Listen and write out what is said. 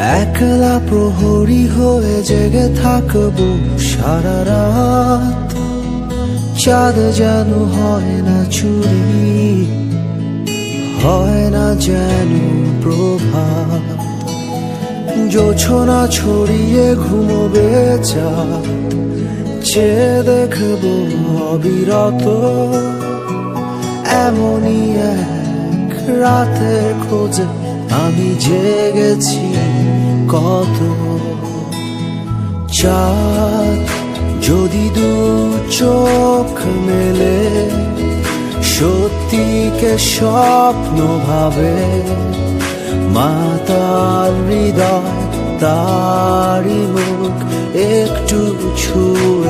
একলা প্রহরী হয়ে জেগে থাকব সারা রাত। চাঁদ যেন হয় না চুরি হয় না যেন প্রভাত। জোছনা ছড়িয়ে ঘুমোবে চাঁদ চেয়ে দেখব অবিরত। এমনই এক রাতের খোঁজে আমি জেগেছি। কত চাঁদ যদি দু চোখ মেলে, সত্যিকে স্বপ্ন ভাবে, মাতার হৃদয় তারি মুখ একটু ছুঁয়ে